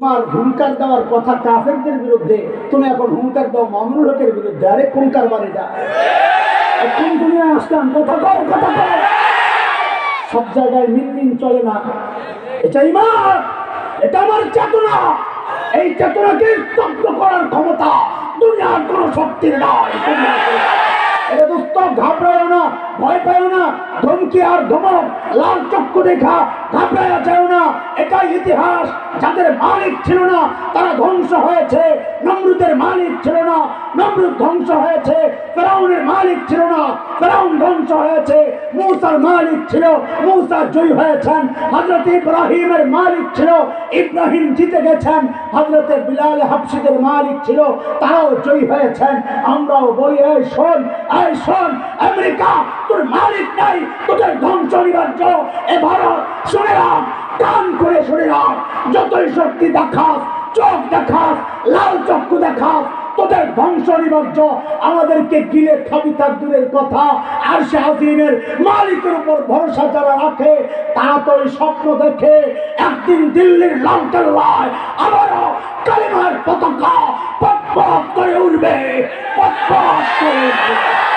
তোমার হুঙ্কার দেওয়ার কথা কাফেরদের বিরুদ্ধে, তুমি এখন হুঙ্কার দাও মামুনুল হকের বিরুদ্ধে। আরে কোন কারবারিটা এ কোন দুনিয়ায় আসলাম, কথা কও কথা কও। সব জায়গায় মিনমিন চলে না। এটা ইমান, এটা আমার চেতনা। এই চেতনাকে স্তব্ধ করার ক্ষমতা দুনিয়ার কোন শক্তির নয় এটা দোস্ত ঘাবড়ায় না, ভয় পায় না, ধমকি আর ধমক, লাল চক্ষু দেখা ঘাবড়ায় যায় না। এটা ইতিহাস। যাদের মালিক ছিল না, তারা ধ্বংস হয়েছে। নমরুদের মালিক ছিল না, নমরুদ ধ্বংস হয়েছে। ফেরাউনের মালিক ছিল না, ফেরাউন ধ্বংস হয়েছে। মূসার মালিক ছিল, মূসা জয়ী হয়েছেন। হজরত ইব্রাহিমের মালিক ছিল, ইব্রাহিম জিতে গেছেন। হজরতে বিলাল হাফসিদের মালিক ছিল, তারাও জয়ী হয়েছেন। আমরাও বলি, এই শোন এই শোন, আমেরিকা, তোর মালিক নাই, তোদের ধ্বংস এ ভারত, শুনে করে শুনে যতই শক্তি দেখাস, চোখ দেখাস, লাল চক্ষু দেখাস, তোদের আমাদেরকে গিলে খাবি তার দূরের কথা। আর আজিমের মালিকের উপর ভরসা যারা রাখে, তারা তো ওই স্বপ্ন দেখে একদিন দিল্লির লালকেল্লায় আবারও কালিমার পতাকা পট করে উঠবে পট করে উঠবে